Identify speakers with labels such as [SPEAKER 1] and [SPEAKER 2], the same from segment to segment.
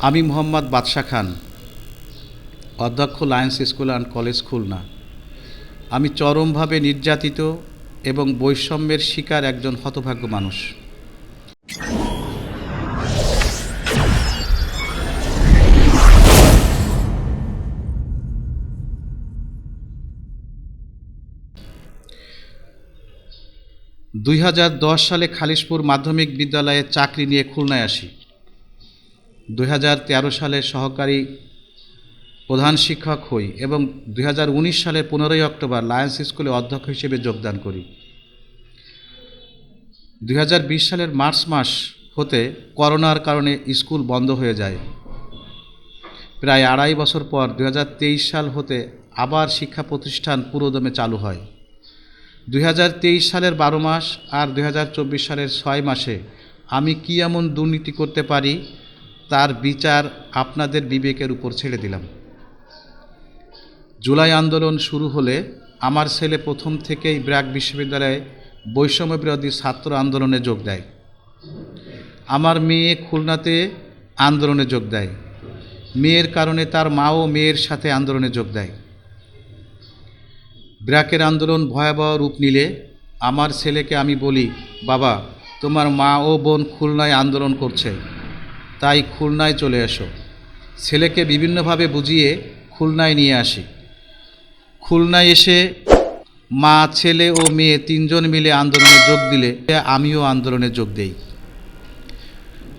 [SPEAKER 1] আমি মোহাম্মদ বাদশা খান, অধ্যক্ষ lions school and college Khulna. আমি চরমভাবে নির্যাতিত এবং বৈষম্যের শিকার একজন হতভাগ্য মানুষ। দুই হাজার দশ সালে খালিশপুর মাধ্যমিক বিদ্যালয়ে চাকরি নিয়ে খুলনায় আসি। দু হাজার তেরো সালে সহকারী প্রধান শিক্ষক হই এবং দু হাজার উনিশ সালের পনেরোই অক্টোবর লায়ন্স স্কুলে অধ্যক্ষ হিসেবে যোগদান করি। দুই হাজার বিশ সালের মার্চ মাস হতে করোনার কারণে স্কুল বন্ধ হয়ে যায়। প্রায় আড়াই বছর পর দু হাজার তেইশ সাল হতে আবার শিক্ষা প্রতিষ্ঠান পুরোদমে চালু হয়। দুই হাজার তেইশ সালের বারো মাস আর দু হাজার চব্বিশ সালের ছয় মাসে আমি কী এমন দুর্নীতি করতে পারি তার বিচার আপনাদের বিবেকের উপর ছেড়ে দিলাম। জুলাই আন্দোলন শুরু হলে আমার ছেলে প্রথম থেকেই ব্র্যাক বিশ্ববিদ্যালয়ে বৈষম্য বিরোধী ছাত্র আন্দোলনে যোগ দেয়। আমার মেয়ে খুলনাতে আন্দোলনে যোগ দেয়। মেয়ের কারণে তার মাও মেয়ের সাথে আন্দোলনে যোগ দেয়। ব্র্যাকের আন্দোলন ভয়াবহ রূপ নিলে আমার ছেলেকে আমি বলি, বাবা, তোমার মা ও বোন খুলনায় আন্দোলন করছে। তাই খুলনায় চলে এসো। ছেলেকে বিভিন্নভাবে বুঝিয়ে খুলনায় নিয়ে আসি। খুলনায় এসে মা, ছেলে ও মেয়ে তিনজন মিলে আন্দোলনে যোগ দিলে আমিও আন্দোলনে যোগ দেই।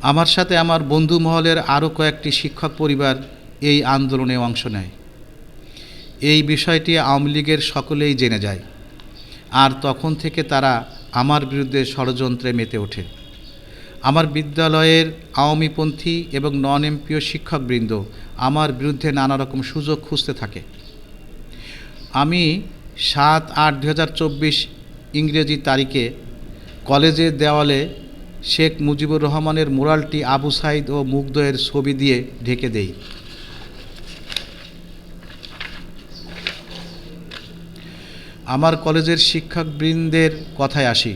[SPEAKER 1] আমার সাথে আমার বন্ধু মহলের আরও কয়েকটি শিক্ষক পরিবার এই আন্দোলনে অংশ নেয়। এই বিষয়টি আওয়ামী লীগের সকলেই জেনে যায়। আর তখন থেকে তারা আমার বিরুদ্ধে ষড়যন্ত্রে মেতে ওঠে। আমার বিদ্যালয়ের আওয়ামীপন্থী এবং নন এমপিও শিক্ষকবৃন্দ আমার বিরুদ্ধে নানা রকম সুযোগ খুঁজতে থাকে। আমি সাত আট দু হাজার চব্বিশ ইংরেজি তারিখে কলেজের দেওয়ালে শেখ মুজিবুর রহমানের মোরালটি আবু সাইদ ও মুগ্ধের ছবি দিয়ে ঢেকে দেই। আমার কলেজের শিক্ষকবৃন্দের কথায় আসি।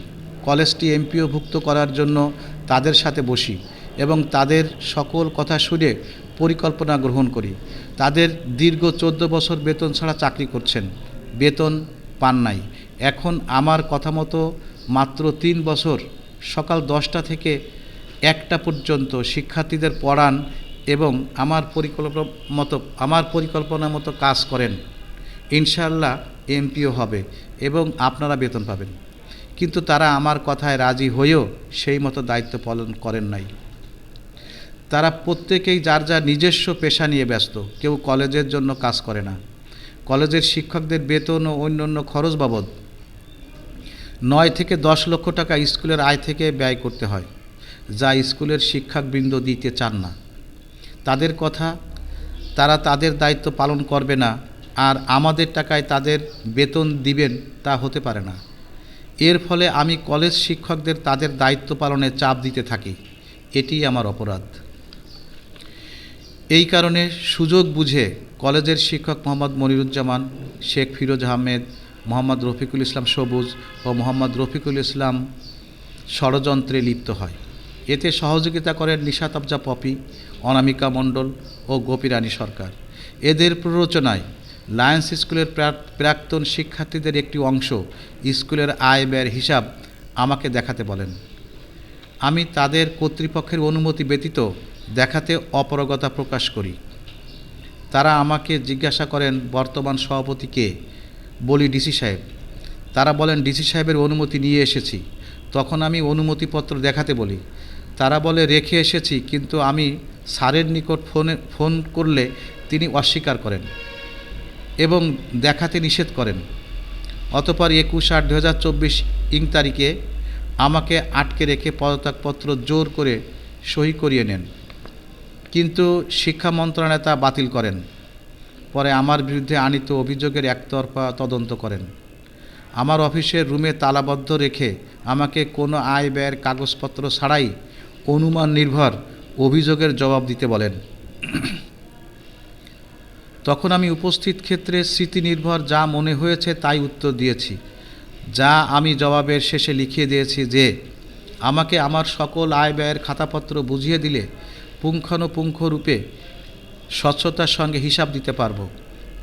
[SPEAKER 1] কলেজটি এমপিওভুক্ত করার জন্য তাদের সাথে বসি এবং তাদের সকল কথা শুনে পরিকল্পনা গ্রহণ করি। তাদের দীর্ঘ চোদ্দ বছর বেতন ছাড়া চাকরি করছেন। বেতন পান নাই। এখন আমার কথা মতো মাত্র তিন বছর সকাল দশটা থেকে একটা পর্যন্ত শিক্ষার্থীদের পড়ান এবং আমার পরিকল্পনা মতো, আমার পরিকল্পনা মতো কাজ করেন। ইনশাল্লাহ এমপিও হবে এবং আপনারা বেতন পাবেন। কিন্তু তারা আমার কথায় রাজি হয়েও সেই মতো দায়িত্ব পালন করেন নাই। তারা প্রত্যেকেই যার যার নিজস্ব পেশা নিয়ে ব্যস্ত, কেউ কলেজের জন্য কাজ করে না। কলেজের শিক্ষকদের বেতন ও অন্যান্য খরচ বাবদ নয় থেকে দশ লক্ষ টাকা স্কুলের আয় থেকে ব্যয় করতে হয়, যা স্কুলের শিক্ষকবৃন্দ দিতে চান না। তাদের কথা তারা তাদের দায়িত্ব পালন করবে না, আর আমাদের টাকায় তাদের বেতন দিবেন তা হতে পারে না। এর ফলে আমি কলেজ শিক্ষকদের তাদের দায়িত্ব পালনে চাপ দিতে থাকি। এটি আমার অপরাধ। এই কারণে সুযোগ বুঝে কলেজের শিক্ষক মোহাম্মদ মনিরুজ্জামান, শেখ ফিরোজ আহমেদ, মোহাম্মদ রফিকুল ইসলাম সবুজ ও মোহাম্মদ রফিকুল ইসলাম ষড়যন্ত্রে লিপ্ত হয়। এতে সহযোগিতা করেন নিশাত আফজা পপি, অনামিকা মণ্ডল ও গোপীরানী সরকার। এদের প্ররোচনায় লায়ন্স স্কুলের প্রাক্তন শিক্ষার্থীদের একটি অংশ স্কুলের আয় ব্যয়ের হিসাব আমাকে দেখাতে বলেন। আমি তাদের কর্তৃপক্ষের অনুমতি ব্যতীত দেখাতে অপরগতা প্রকাশ করি। তারা আমাকে জিজ্ঞাসা করেন, বর্তমান সভাপতি কে? বলি, ডিসি সাহেব। তারা বলেন, ডিসি সাহেবের অনুমতি নিয়ে এসেছি। তখন আমি অনুমতিপত্র দেখাতে বলি। তারা বলে, রেখে এসেছি, কিন্তু আমি স্যারের নিকট ফোনে ফোন করলে তিনি অস্বীকার করেন। এবং দেখাতে নিষেধ করেন। অতপর একুশ আট দু হাজার চব্বিশ ইং তারিখে আমাকে আটকে রেখে পদত্যাগপত্র জোর করে সই করিয়ে নেন। কিন্তু শিক্ষা মন্ত্রণালয় তা বাতিল করেন। পরে আমার বিরুদ্ধে আনিত অভিযোগের একতরফা তদন্ত করেন। আমার অফিসের রুমে তালাবদ্ধ রেখে আমাকে কোনো আয় ব্যয়ের কাগজপত্র ছাড়াই অনুমান নির্ভর অভিযোগের জবাব দিতে বলেন। তখন আমি উপস্থিত ক্ষেত্রে স্মৃতিনির্ভর যা মনে হয়েছে তাই উত্তর দিয়েছি। যা আমি জবাবের শেষে লিখিয়ে দিয়েছি যে, আমাকে আমার সকল আয় ব্যয়ের খাতাপত্র বুঝিয়ে দিলে পুঙ্খানুপুঙ্খ রূপে স্বচ্ছতার সঙ্গে হিসাব দিতে পারব।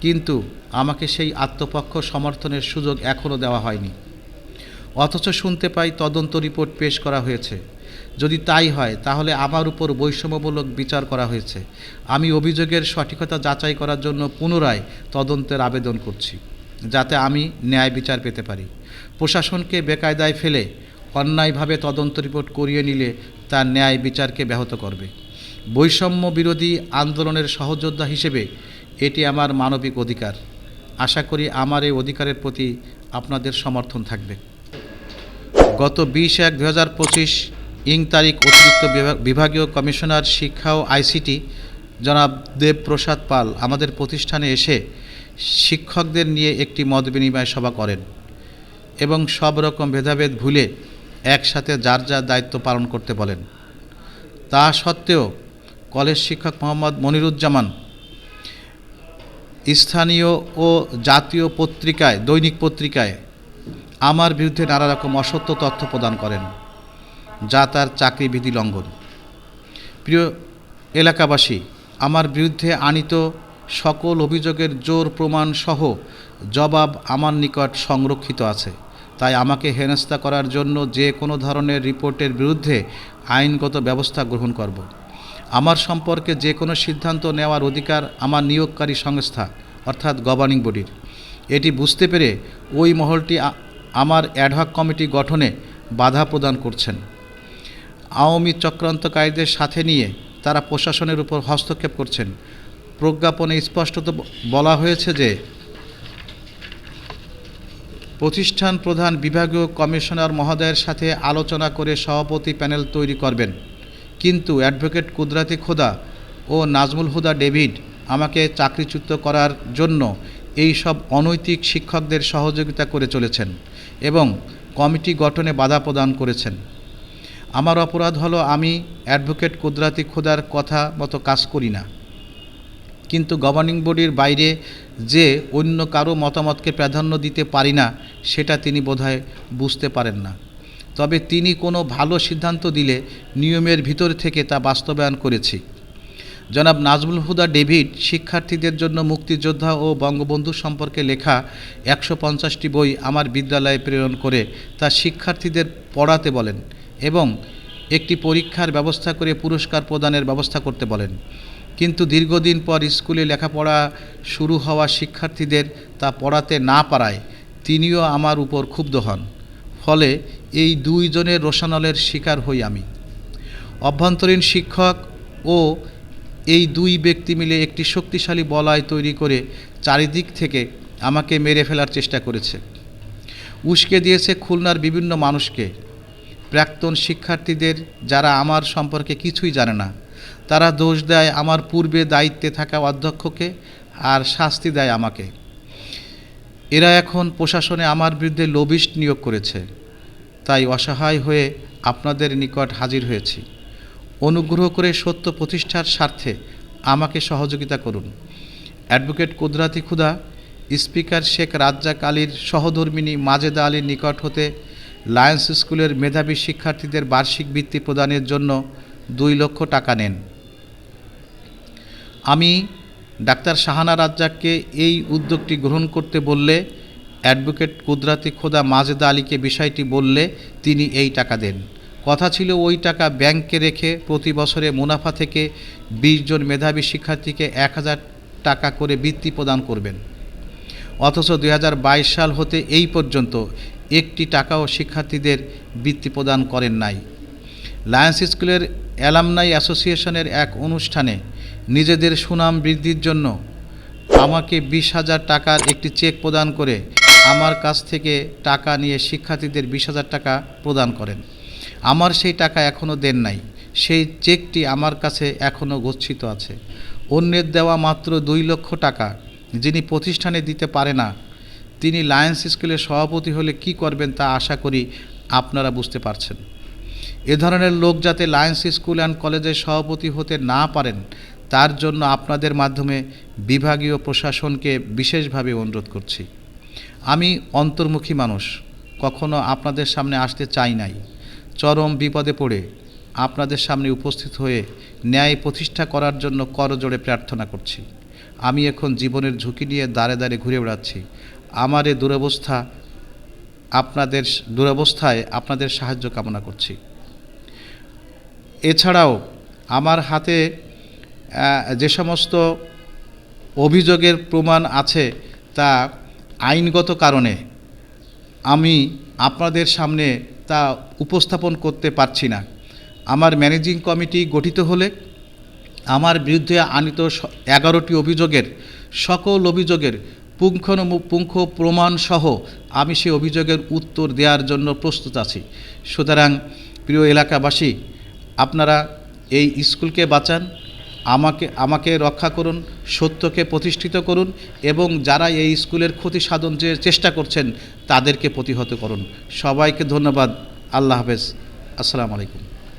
[SPEAKER 1] কিন্তু আমাকে সেই আত্মপক্ষ সমর্থনের সুযোগ এখনও দেওয়া হয়নি। অথচ শুনতে পাই তদন্ত রিপোর্ট পেশ করা হয়েছে। যদি তাই হয়, তাহলে আমার উপর বৈষম্যমূলক বিচার করা হয়েছে। আমি অভিযোগের সঠিকতা যাচাই করার জন্য পুনরায় তদন্তের আবেদন করছি, যাতে আমি ন্যায় বিচার পেতে পারি। প্রশাসনকে বেকায়দায় ফেলে, অন্যায়ভাবে তদন্ত রিপোর্ট করিয়ে নিলে তার ন্যায় বিচারকে ব্যাহত করবে। বৈষম্য বিরোধী আন্দোলনের সহযোদ্ধা হিসেবে এটি আমার মানবিক অধিকার। আশা করি আমার এই অধিকারের প্রতি আপনাদের সমর্থন থাকবে। গত বিশ এক দু হাজার পঁচিশ ইং তারিখ অতিরিক্ত বিভাগ- বিভাগীয় কমিশনার শিক্ষা ও আইসিটি জনাব দেবপ্রসাদ পাল আমাদের প্রতিষ্ঠানে এসে শিক্ষকদের নিয়ে একটি মত বিনিময় সভা করেন এবং সব রকম ভেদাভেদ ভুলে একসাথে যার যার দায়িত্ব পালন করতে বলেন। তা সত্ত্বেও কলেজ শিক্ষক মোহাম্মদ মনিরুজ্জামান স্থানীয় ও জাতীয় পত্রিকায়, দৈনিক পত্রিকায় আমার বিরুদ্ধে নানা রকম অসত্য তথ্য প্রদান করেন, যা তার চাকরি বিধি লঙ্ঘন। প্রিয় এলাকাবাসী, আমার বিরুদ্ধে আনিত সকল অভিযোগের জোর প্রমাণ সহ জবাব আমার নিকট সংরক্ষিত আছে। তাই আমাকে হেনস্থা করার জন্য যে কোনো ধরনের রিপোর্টের বিরুদ্ধে আইনগত ব্যবস্থা গ্রহণ করব। আমার সম্পর্কে যে কোনো সিদ্ধান্ত নেওয়ার অধিকার আমার নিয়োগকারী সংস্থা, অর্থাৎ গভর্নিং বডির। এটি বুঝতে পেরে ওই মহলটি আমার অ্যাডহক কমিটি গঠনে বাধা প্রদান করছেন। আওয়ামী চক্রান্তকারীদের সাথে নিয়ে তারা প্রশাসনের উপর হস্তক্ষেপ করছেন। প্রজ্ঞাপনে স্পষ্টত বলা হয়েছে যে, প্রতিষ্ঠান প্রধান বিভাগীয় কমিশনার মহোদয়ের সাথে আলোচনা করে সভাপতি প্যানেল তৈরি করবেন। কিন্তু অ্যাডভোকেট কুদরাতি খোদা ও নাজমুল হুদা ডেভিড আমাকে চাকরিচ্যুত করার জন্য এই সব অনৈতিক শিক্ষকদের সহযোগিতা করে চলেছেন। এবং কমিটি গঠনে বাধা প্রদান করেছেন। আমার অপরাধ হলো আমি অ্যাডভোকেট কুদরাতি খোদার কথা মতো কাজ করি না। কিন্তু গভর্নিং বডির বাইরে যে অন্য কারও মতামতকে প্রাধান্য দিতে পারি না, সেটা তিনি বোধহয় বুঝতে পারেন না। তবে তিনি কোনো ভালো সিদ্ধান্ত দিলে নিয়মের ভিতর থেকে তা বাস্তবায়ন করেছি। জনাব নাজমুল হুদা ডেভিড, শিক্ষার্থীদের জন্য মুক্তিযোদ্ধা ও বঙ্গবন্ধু সম্পর্কে লেখা একশো পঞ্চাশটি বই আমার বিদ্যালয়ে প্রেরণ করে তা শিক্ষার্থীদের পড়াতে বলেন এবং একটি পরীক্ষার ব্যবস্থা করে পুরস্কার প্রদানের ব্যবস্থা করতে বলেন। কিন্তু দীর্ঘদিন পর স্কুলে লেখাপড়া শুরু হওয়া শিক্ষার্থীদের তা পড়াতে না পারায় তিনিও আমার উপর ক্ষুব্ধ হন। ফলে এই দুইজনের রোশানলের শিকার হই আমি। অভ্যন্তরীণ শিক্ষক ও এই দুই ব্যক্তি মিলে একটি শক্তিশালী বলয় তৈরি করে চারিদিক থেকে আমাকে মেরে ফেলার চেষ্টা করেছে। উস্কে দিয়েছে খুলনার বিভিন্ন মানুষকে। প্রাক্তন শিক্ষার্থীদের যারা আমার সম্পর্কে কিছুই জানে না, তারা দোষ দেয় আমার পূর্বে দায়িত্বে থাকা অধ্যক্ষকে আর শাস্তি দেয় আমাকে। এরা এখন প্রশাসনে আমার বিরুদ্ধে লবিস্ট নিয়োগ করেছে। তাই অসহায় হয়ে আপনাদের নিকট হাজির হয়েছি। অনুগ্রহ করে সত্য প্রতিষ্ঠার স্বার্থে আমাকে সহযোগিতা করুন। অ্যাডভোকেট কুদরাতি খুদা, স্পিকার শেখ রাজ্জাক আলীর সহধর্মিনী মাজেদা আলীর নিকট হতে লায়ন্স স্কুলের মেধাবী শিক্ষার্থীদের বার্ষিক বৃত্তি প্রদানের জন্য দুই লক্ষ টাকা নেন। আমি ডাক্তার শাহানা রাজ্জাককে এই উদ্যোগটি গ্রহণ করতে বললে, অ্যাডভোকেট কুদরাতি খোদা মাজেদা আলীকে বিষয়টি বললে তিনি এই টাকা দেন। কথা ছিল ওই টাকা ব্যাংকে রেখে প্রতি বছরে মুনাফা থেকে বিশ জন মেধাবী শিক্ষার্থীকে এক হাজার টাকা করে বৃত্তি প্রদান করবেন। অথচ দু হাজার বাইশ সাল হতে এই পর্যন্ত একটি টাকাও শিক্ষার্থীদের বৃত্তি প্রদান করেন নাই। লায়ন্স স্কুলের অ্যালামনাই অ্যাসোসিয়েশনের এক অনুষ্ঠানে নিজেদের সুনাম বৃদ্ধির জন্য আমাকে বিশ হাজার টাকার একটি চেক প্রদান করে আমার কাছ থেকে টাকা নিয়ে শিক্ষার্থীদের বিশ হাজার টাকা প্রদান করেন। আমার সেই টাকা এখনও দেন নাই। সেই চেকটি আমার কাছে এখনও গচ্ছিত আছে। অন্যের দেওয়া মাত্র দুই লক্ষ টাকা, যিনি প্রতিষ্ঠানে দিতে পারে না, তিনি লায়ন্স স্কুলের সভাপতি হলে কি করবেন তা আশা করি আপনারা বুঝতে পারছেন। এ ধরনের লোক যাতে লায়ন্স স্কুল অ্যান্ড কলেজের সভাপতি হতে না পারেন, তার জন্য আপনাদের মাধ্যমে বিভাগীয় প্রশাসনকে বিশেষভাবে অনুরোধ করছি। আমি অন্তর্মুখী মানুষ, কখনো আপনাদের সামনে আসতে চাই নাই। চরম বিপদে পড়ে আপনাদের সামনে উপস্থিত হয়ে ন্যায় প্রতিষ্ঠা করার জন্য করজোড়ে প্রার্থনা করছি। আমি এখন জীবনের ঝুঁকি নিয়ে দাঁড়ে দাঁড়ে ঘুরে বেড়াচ্ছি। আমার এই দুরবস্থা আপনাদের দুরবস্থায় আপনাদের সাহায্য কামনা করছি। এছাড়াও আমার হাতে যে সমস্ত অভিযোগের প্রমাণ আছে তা আইনগত কারণে আমি আপনাদের সামনে তা উপস্থাপন করতে পারছি না। আমার ম্যানেজিং কমিটি গঠিত হলে আমার বিরুদ্ধে আনিত এগারোটি অভিযোগের, সকল অভিযোগের পুঙ্খানুপুঙ্খ প্রমাণসহ আমি সেই অভিযোগের উত্তর দেওয়ার জন্য প্রস্তুত আছি। সুতরাং প্রিয় এলাকাবাসী, আপনারা এই স্কুলকে বাঁচান আমাকে আমাকে রক্ষা করুন, সত্যকে প্রতিষ্ঠিত করুন এবং যারা এই স্কুলের ক্ষতি সাধন যে চেষ্টা করছেন, তাদেরকে প্রতিহত করুন। সবাইকে ধন্যবাদ। আল্লাহ হাফেজ। আসসালামু আলাইকুম।